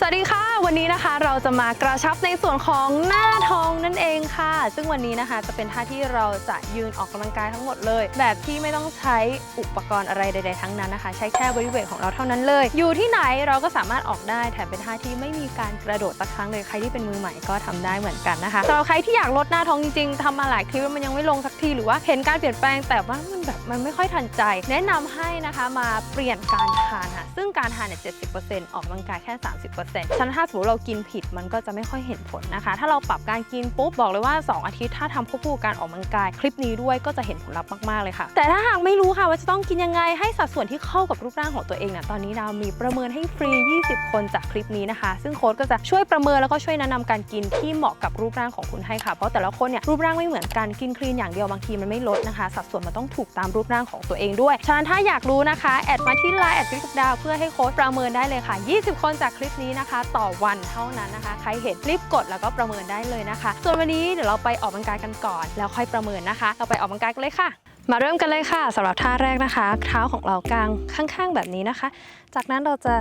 สวัสดีค่ะ วันนี้นะคะเราจะมากระชับในส่วนของหน้าท้องนั่นเองค่ะ ซึ่งวันนี้นะคะจะเป็นท่าที่เราจะยืนออกกำลังกายทั้งหมดเลย แบบที่ไม่ต้องใช้อุปกรณ์อะไรใด ๆ ทั้งนั้นนะคะ ใช้แค่บริเวณของเราเท่านั้นเลย อยู่ที่ไหนเราก็สามารถออกได้แถมเป็นท่าที่ไม่มีการกระโดดสักครั้งเลยใครที่เป็นมือใหม่ก็ทำได้เหมือนกันนะคะสำหรับใครที่อยากลดหน้าท้องจริงๆทำมาหลายคลิปแล้วมันยังไม่ลงสักทีหรือว่าเห็นการเปลี่ยนแปลงแต่ว่ามันแบบมันไม่ค่อยทันใจ แนะนำให้นะคะมาเปลี่ยนการทานค่ะซึ่งการทานเนี่ย70%ออกกำลังกายแค่ 30%ฉะนันถ้าสมมติเรากินผิดมันก็จะไม่ค่อยเห็นผลนะคะ ถ้าเราปรับการกินปุ๊บบอกเลยว่า 2 อาทิตย์ถ้าทำควบคู่กับการออกกำลังกายคลิปนี้ด้วยก็จะเห็นผลลัพธ์มากๆเลยค่ะ แต่ถ้าหากไม่รู้ค่ะว่าจะต้องกินยังไงให้สัดส่วนที่เข้ากับรูปร่างของตัวเองเนี่ยตอนนี้ดาวมีประเมินให้ฟรี 20 คนจากคลิปนี้นะคะ ซึ่งโค้ดก็จะช่วยประเมินแล้วก็ช่วยแนะนำการกินที่เหมาะกับรูปร่างของคุณให้ค่ะ เพราะแต่ละคนเนี่ยรูปร่างไม่เหมือนกันกินคลีนอย่างเดียวบางทีมันไม่ลดนะคะ สัดส่วนมันต้องถูกตามรูปร่างของตัวเองด้วย ฉะนั้นถ้าอยากรู้นะคะแอดมาที่ไลน์แอดคลิปดาวเพื่อให้โค้ดประเมินได้เลยค่ะ 20 คนจากคลิปนี้นะคะต่อวันเท่านั้นนะคะ ใครเห็นรีบกดแล้วก็ประเมินได้เลยนะคะ ส่วนวันนี้เดี๋ยวเราไปออกกำลังกายกันก่อน แล้วค่อยประเมินนะคะ เราไปออกกำลังกายกันเลยค่ะ มาเริ่มกันเลยค่ะสำหรับท่าแรกนะคะ เท้าของเรากลางข้างๆ แบบนี้นะคะ จากนั้นเราจะ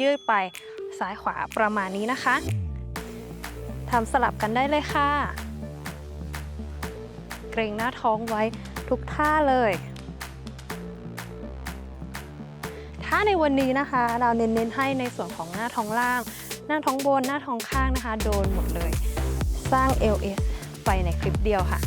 ยืดไปซ้ายขวาประมาณนี้นะคะทำสลับกันได้เลยค่ะ เกรงหน้าท้องไว้ทุกท่าเลยถ้าในวันนี้นะคะ เราเน้นๆให้ในส่วนของหน้าท้องล่าง หน้าท้องบนหน้าท้องข้างนะคะ โดนหมดเลย สร้าง LS ไปในคลิปเดียวค่ะ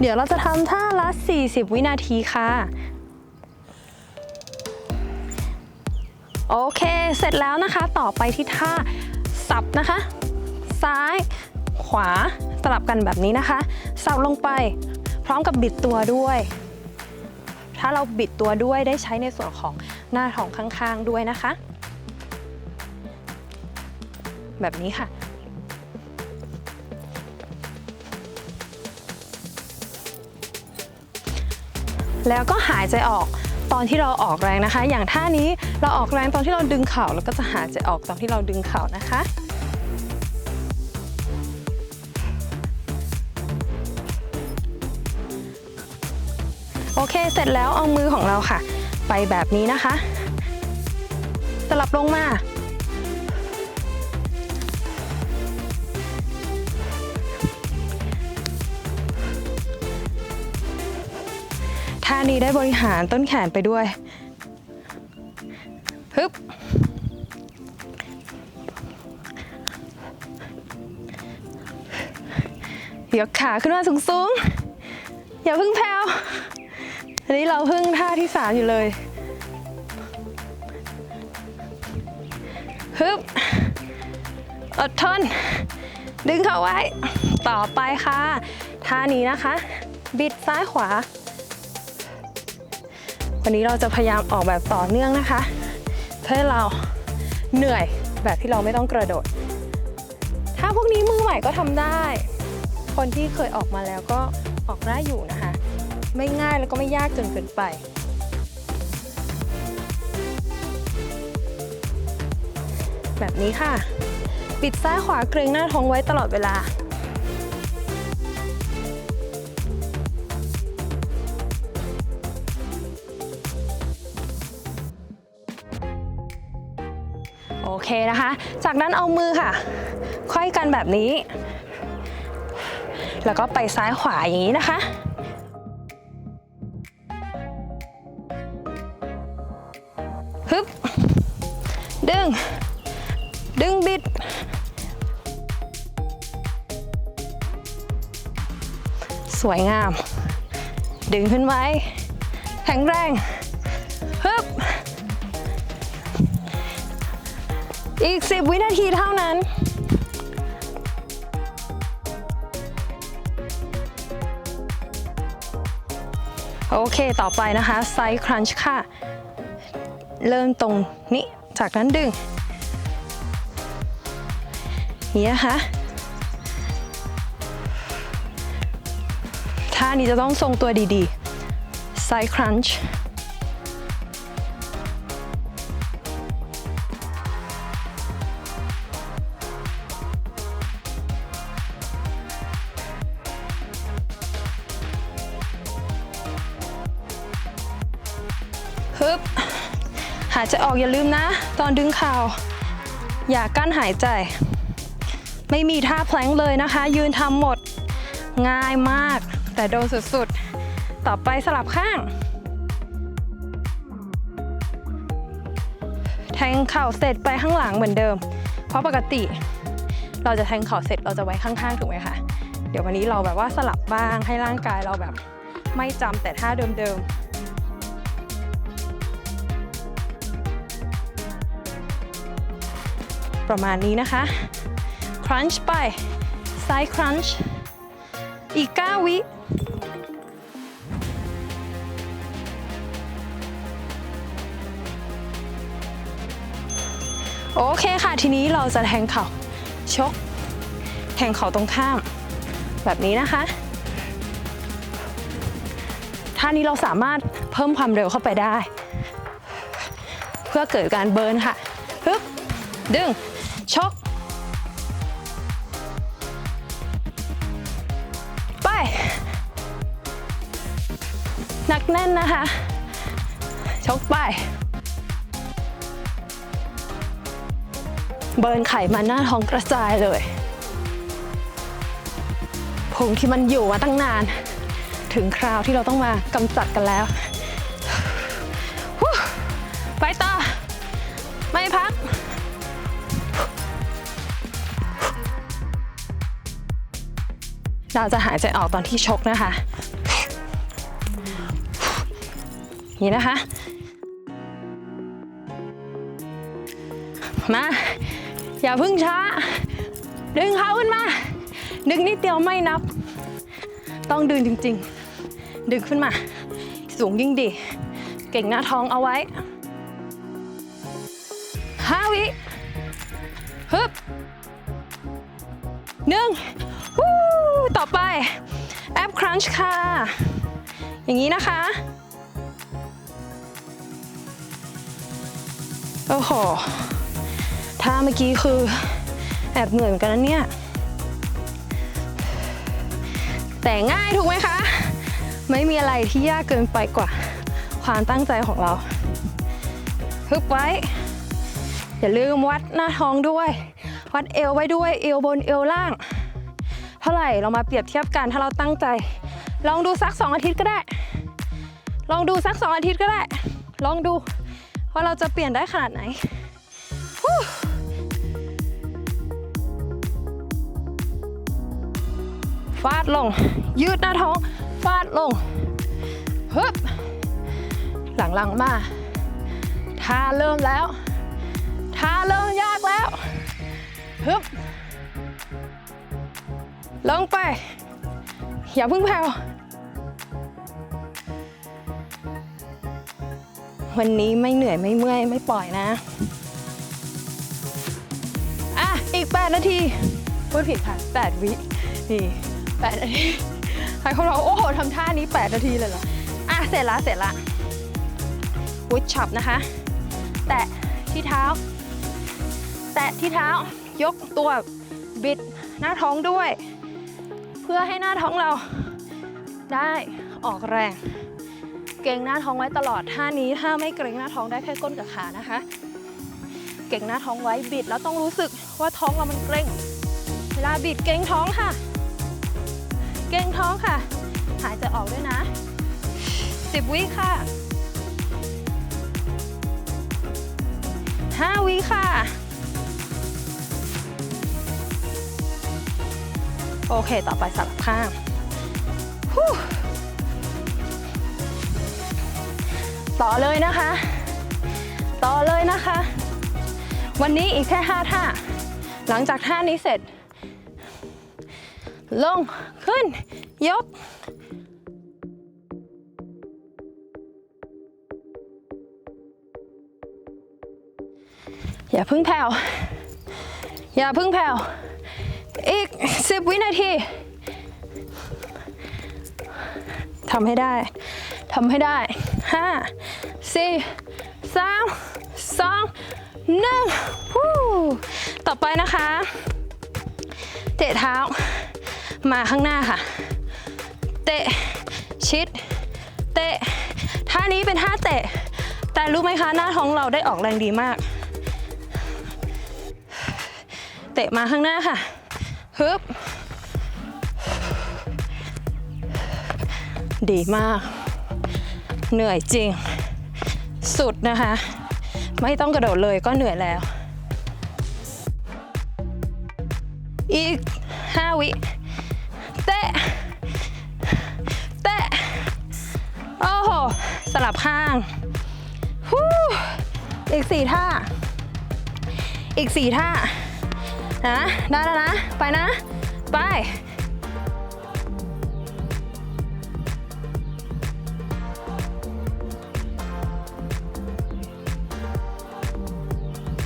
เดี๋ยวเราจะทำท่าละ 40 วินาทีค่ะ โอเค เสร็จแล้วนะคะ ต่อไปที่ท่า สับนะคะ ซ้าย ขวา สลับกันแบบนี้นะคะ สับลงไปพร้อมกับบิดตัวด้วย ถ้าเราบิดตัวด้วยได้ใช้ในส่วนของหน้าท้องข้างๆด้วยนะคะ แบบนี้ค่ะแล้วก็หายใจออกตอนที่เราออกแรงนะคะ อย่างท่านี้เราออกแรงตอนที่เราดึงเข่าแล้วก็จะหายใจออกตอนที่เราดึงเข่านะคะ โอเค เสร็จแล้วเอามือของเราค่ะ ไปแบบนี้นะคะ สลับลงมา ท่านี้ได้บริหารต้นแขนไปด้วย ฮึบยกขาขึ้นมาสูงๆ อย่าเพึ่งแผ่ว อันนี้เราเพึ่งท่าที่สามอยู่เลยฮึบอดทน ดึงเข้าไว้ ต่อไปค่ะ ท่านี้นะคะ บิดซ้ายขวา วันนี้เราจะพยายามออกแบบต่อเนื่องนะคะ เพื่อเราเหนื่อยแบบที่เราไม่ต้องกระโดด ถ้าพวกนี้มือใหม่ก็ทำได้ คนที่เคยออกมาแล้วก็ออกได้อยู่นะ ไม่ง่ายแล้วก็ไม่ยากจนเกินไป แบบนี้ค่ะ ปิดซ้ายขวาเกรงหน้าท้องไว้ตลอดเวลา โอเคนะคะ จากนั้นเอามือค่ะควยกันแบบนี้ แล้วก็ไปซ้ายขวาอย่างนี้นะคะ สวยงาม ดึงขึ้นไว้ แข็งแรงฮึบอีก 10 วินาทีเท่านั้นโอเค ต่อไปนะคะ ไซส์ครันช์ค่ะ เริ่มตรงนี้ จากนั้นดึง นี่นะคะ ท่านี้จะต้องทรงตัวดีๆ side crunch ฮึบหายใจออกอย่าลืมนะ ตอนดึงข่าว อย่ากั้นหายใจ ไม่มีท่าแพลงเลยนะคะ ยืนทำหมดง่ายมาก แต่โดนสุดๆ ต่อไปสลับข้าง แทงเข่าเสร็จไปข้างหลังเหมือนเดิม เพราะปกติ เราจะแทงเข่าเสร็จเราจะไว้ข้างๆ ถูกไหมคะ เดี๋ยววันนี้เราแบบว่าสลับบ้างให้ร่างกายเราแบบไม่จำแต่ท่าเดิมๆประมาณนี้นะคะครันช์ไปไซด์ครันช์อีก 9 วิ โอเคค่ะ ทีนี้เราจะแทงเข่าชก แทงเข่าตรงข้าม แบบนี้นะคะท่านี้เราสามารถเพิ่มความเร็วเข้าไปได้ เพื่อเกิดการเบิร์นค่ะฮึบดึงชกไปหนักแน่นนะคะ ชกไป เบิร์นไขมันหน้าท้องกระจายเลยพุงที่มันอยู่มาตั้งนาน ถึงคราวที่เราต้องมากำจัดกันแล้วไปต่อ ไม่พักเราจะหายใจออกตอนที่ชกนะคะ นี่นะคะ มา อย่าพึ่งช้า ดึงเขาขึ้นมา ดึงนิดเดียวไม่นับ ต้องดึงจริง ๆ ดึงขึ้นมา สูงยิ่งดี เก่งหน้าท้องเอาไว้ห้าวิฮึบหนึ่งวู้ต่อไป แอปครันช์ค่ะ อย่างนี้นะคะ โอ้โห ท่าเมื่อกี้คือแอบเหนื่อยเหมือนกันนะเนี่ย แต่ง่ายถูกไหมคะ ไม่มีอะไรที่ยากเกินไปกว่า ความตั้งใจของเราฮึบไว้ อย่าลืมวัดหน้าท้องด้วย วัดเอวไว้ด้วยเอวบนเอวล่าง เท่าไหร่เรามาเปรียบเทียบกันถ้าเราตั้งใจ ลองดูสักสองอาทิตย์ก็ได้ ลองดูสักสองอาทิตย์ก็ได้ ลองดูว่าเราจะเปลี่ยนได้ขนาดไหน ฟาดลง ยืดหน้าท้อง ฟาดลงฮึบหลังๆมาท่าเริ่มแล้วท่าเริ่มยากแล้วฮึบลงไป อย่าพิ่งแผ่ววันนี้ไม่เหนื่อยไม่เมื่อยไม่ปล่อยนะ อะ อีก 8 นาที พูดผิดค่ะ 8 วินี่ 8นาทีใครเขาบอกโอ้โหทำท่านี้8นาทีเลยเหรอ อะ เสร็จละเสร็จละวุดช็อปนะคะ แตะที่เท้า แตะที่เท้ายกตัวบิดหน้าท้องด้วย เพื่อให้หน้าท้องเรา ได้ออกแรง เกรงหน้าท้องไว้ตลอดท่านี้ถ้าไม่เกรงหน้าท้องได้แค่ก้นกับขานะคะ เก่งหน้าท้องไว้บิดแล้วต้องรู้สึกว่าท้องเรามันเกร็งเวลาบิดเกรงท้องค่ะ เกรงท้องค่ะ หายใจออกด้วยนะ 10 วิค่ะ 5 วิค่ะ โอเค ต่อไปสลับข้างต่อเลยนะคะ ต่อเลยนะคะ วันนี้อีกแค่5ท่า หลังจากท่านี้เสร็จ ลง ขึ้น ยก อย่าพึ่งแผ่ว อย่าพึ่งแผ่ว อีก 10 วินาทีทำให้ได้ ทำให้ได้5 4 3 2 1ฮู้ต่อไปนะคะ เตะเท้า มาข้างหน้าค่ะ เตะ ชิด เตะ ท่านี้เป็นท่าเตะ แต่รู้ไหมคะ หน้าท้องเราได้ออกแรงดีมาก เตะมาข้างหน้าค่ะ ฮึบ ดีมาก เหนื่อยจริง สุดนะคะ ไม่ต้องกระโดดเลยก็เหนื่อยแล้ว อีก 5 วิ สลับข้างฮู้อีกสี่ท่า อีกสี่ท่า นะ ได้แล้วนะ ไปนะ ไป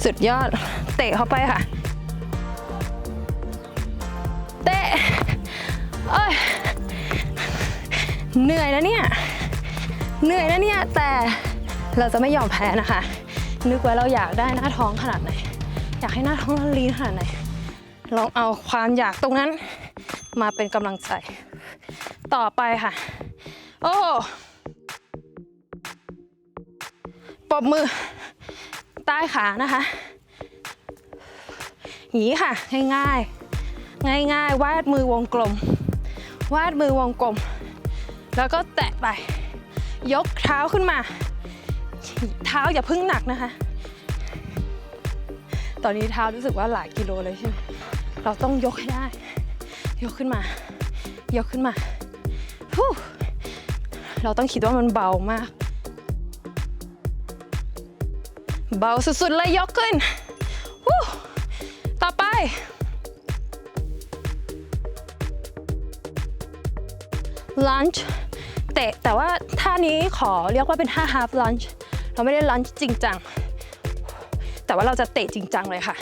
สุดยอด เตะเข้าไปค่ะ เตะ เอ้ย เหนื่อยนะเนี่ย เหนื่อยนะเนี่ยแต่เราจะไม่ยอมแพ้นะคะ นึกไว้เราอยากได้หน้าท้องขนาดไหน อยากให้หน้าท้องเราลีนขนาดไหนลองเอาความอยากตรงนั้นมาเป็นกำลังใจ ต่อไปค่ะ โอ้ปบมือ ใต้ขานะคะอย่างนี้ค่ะ ง่ายๆ ง่ายๆ วาดมือวงกลม วาดมือวงกลม แล้วก็แตะไป ยกเท้าขึ้นมา เท้าอย่าพึ่งหนักนะคะ ตอนนี้เท้ารู้สึกว่าหลายกิโลเลยใช่ไหมเราต้องยกให้ได้ ยกขึ้นมา ยกขึ้นมาเราต้องคิดว่ามันเบามาก เบาสุดๆเลยยกขึ้นต่อไป lunge เตะแต่ว่าท่านี้ขอเรียกว่าเป็นท่า half lunge เราไม่ได้ lunge จริงจัง แต่ว่าเราจะเตะจริงจังเลยค่ะ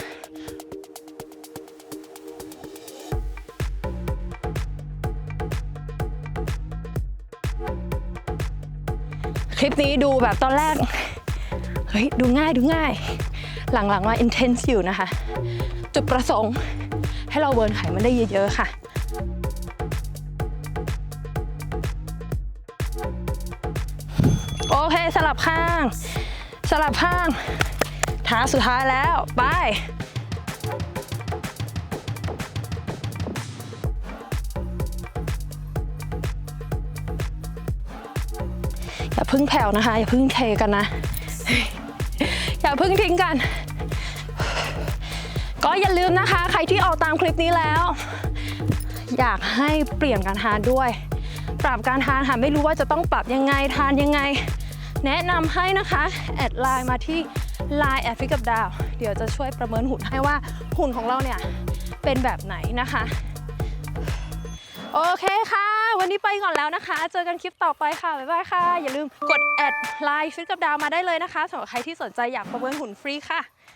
คลิปนี้ดูแบบตอนแรก เฮ้ย ดูง่ายดูง่าย หลังๆมา intense อยู่นะคะ จุดประสงค์ให้เราเบิร์นไขมันได้เยอะๆค่ะ โอเคสลับข้าง สลับข้างท้าสุดท้ายแล้วไปอย่าพึ่งแผ่วนะคะ อย่าพึ่งเทกันนะ อย่าพึ่งทิ้งกัน ก็อย่าลืมนะคะ ใครที่ออกตามคลิปนี้แล้ว อยากให้เปลี่ยนการทาด้วย ปรับการทานค่ะไม่รู้ว่าจะต้องปรับยังไงทานยังไง แนะนำให้นะคะ แอดไลน์มาที่ Line แอดฟิกกับดาว เดี๋ยวจะช่วยประเมินหุ่นให้ว่าหุ่นของเราเนี่ยเป็นแบบไหนนะคะ โอเคค่ะ วันนี้ไปก่อนแล้วนะคะ เจอกันคลิปต่อไปค่ะ บ๊ายบายค่ะ อย่าลืมกดแอดไลน์ฟิตกับดาวมาได้เลยนะคะสำหรับใครที่สนใจอยากประเมินหุ่นฟรีค่ะ